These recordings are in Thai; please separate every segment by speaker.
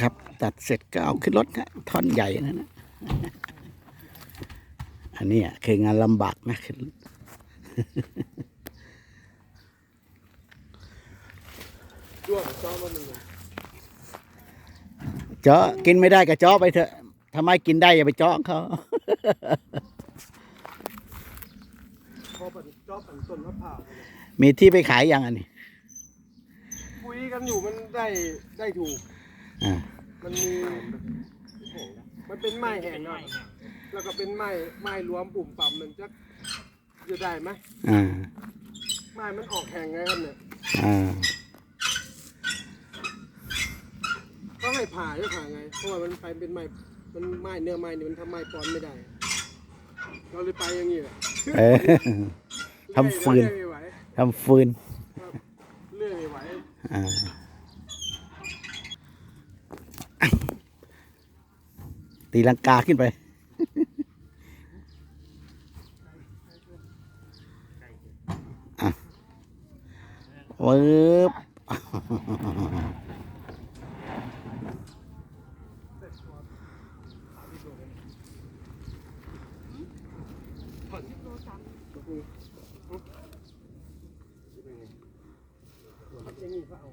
Speaker 1: ครับ ตัดเสร็จก็เอาขึ้นรถนะท่อนใหญ่นั่นนะอันเนี้ยคืองานลำบากนะขึ้น
Speaker 2: ด้วงซ้อมมันหนึ่ง
Speaker 1: เจาะกินไม่ได้ก็เจาะไปเถอะทำไมกินได้อย่าไปเจาะเขา
Speaker 2: พอปันจอบปันต้นมะพร้าวเนี่ย
Speaker 1: มีที่ไปขายยังอันนี้
Speaker 2: คุ ยกันอยู่มันได้ได้ถูก
Speaker 1: อ่า
Speaker 2: มันมี มันเป็นไม้แห้งเนาะแล้วก็เป็นไม้ไม้รวมปุ่มปั๊มมันจะจะได้ไหม
Speaker 1: อ่า
Speaker 2: ไม้มันออกแห้งไงครับเนี่ย
Speaker 1: อ่า
Speaker 2: ก็ให้ผ่าจะผ่าไง เพราะว่ามันไปเป็นไม้ มันไม้เนื้อไม้นี่มันทำไม้ปอนไม่ได้ เราเลยไปอย่างนี้แหละ
Speaker 1: เออ ทำฟืน
Speaker 2: เลื่อยไม่ไหว
Speaker 1: ทำฟืน
Speaker 2: ครับเลื่อยไม่ไหว
Speaker 1: อ่า ตีลังกาขึ้นไปอะวืบ
Speaker 2: อย่างนี้ก็เอา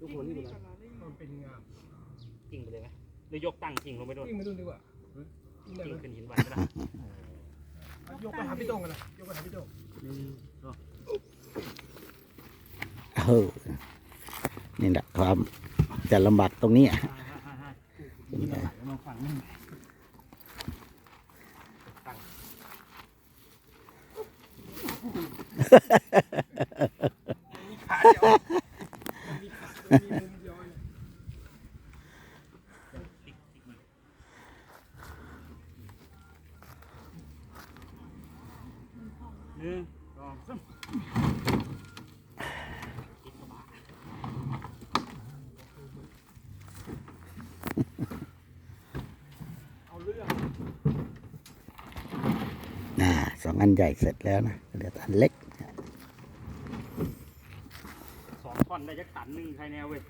Speaker 2: ทุกคนนี่เป็นไรมันเป็นงาม
Speaker 3: ทิ้งไปเลยไหมหรือยกตั้งทิ้งลงไปด้วย
Speaker 2: ยิ่งมาดูดีกว่ายิ่งได้
Speaker 3: ทิ้ง
Speaker 2: ไหม
Speaker 3: ขึ้นหินไว้ก็ได้
Speaker 2: ยกไปหาพี่โต้งกันนะยกไปหาพี่โต้ง
Speaker 1: เออนี่แหละความจะลำบากตรงนี้อะ
Speaker 3: สองสามติ๊กกระบะ
Speaker 2: เอาเรื่อง
Speaker 1: น่าสองอันใหญ่เสร็จแล้วนะเหลืออันเล็ก
Speaker 3: ส องท่อนได้จักตันหนึ่งใครแนวเว้ย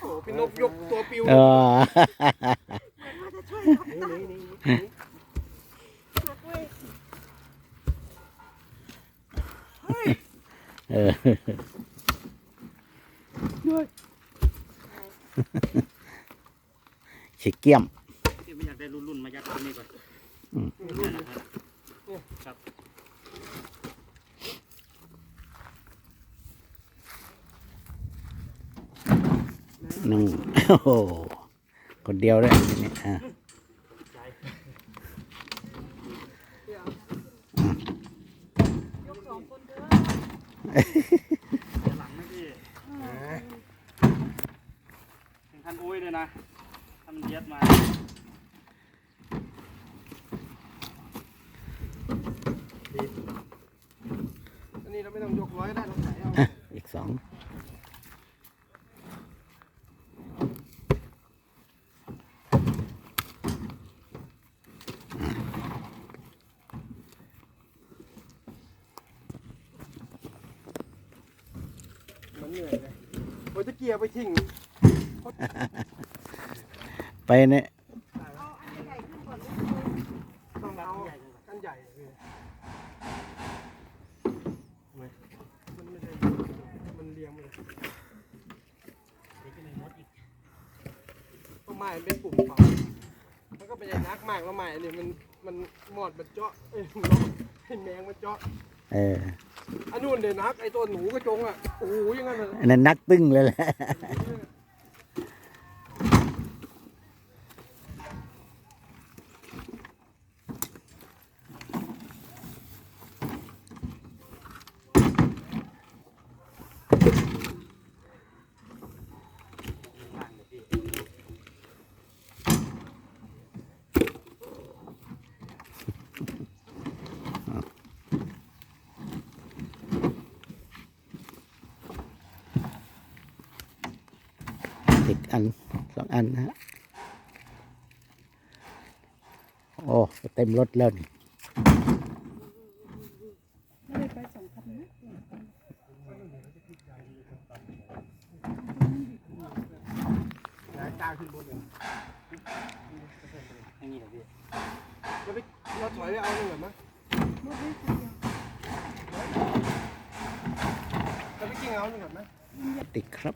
Speaker 2: โอ้เป็นนกยกตัวปิว
Speaker 1: เออ
Speaker 2: นี่นี่นี่
Speaker 1: เออขี้เกียม
Speaker 3: ที่ไม่อยากได้รุ่นๆมายัดตัวนี้ก่อน
Speaker 2: รุ่น
Speaker 3: นะครับครับ
Speaker 1: นุ่งโอ้โหคนเดียวเลยทีนี้อะ
Speaker 3: ใจ
Speaker 4: ยกสองคนเด้อ
Speaker 3: เดี๋ยวหลังนะพี่ถึงคันอุ้ยเลยนะถ้ามันเย็ดมา
Speaker 2: อันนี้เราไม่ต้องยกร้อยได้เราใส่เอา
Speaker 1: อะอีกสอง
Speaker 2: มัน เหนื่อยเลยโอ้ยจะเกียร์ไปทิ้ง
Speaker 1: ไปเนี่ย
Speaker 4: เอาอันใหญ่ขึ้นก่อนลูก
Speaker 2: ต้องเอาอันใหญ่เลยมันไม่ได้มันเลี้ยงมันเลย
Speaker 3: เดี๋ยวจะมีมดอีก
Speaker 2: ต้นไม้มันเป็นปุ่มเป่ามันก็เป็นไอ้นักมากแล้วไม้อันนี้มันมันหมอดมันเจาะเอ้ยมันให้แมงมันเจาะ
Speaker 1: เออ
Speaker 2: อันนู้นเดี๋ยวนักไอ้ตัวหนูกระจงอะโอ้โหอยังงั้นเลย
Speaker 1: อันนั้นนักตึ้งเลยแหละ อันสองอันนะฮะโอ้เต็มรถ
Speaker 2: เล้
Speaker 3: เรา
Speaker 2: ถอยไปเอาหนึ่งหรอไหมย
Speaker 1: ติดครับ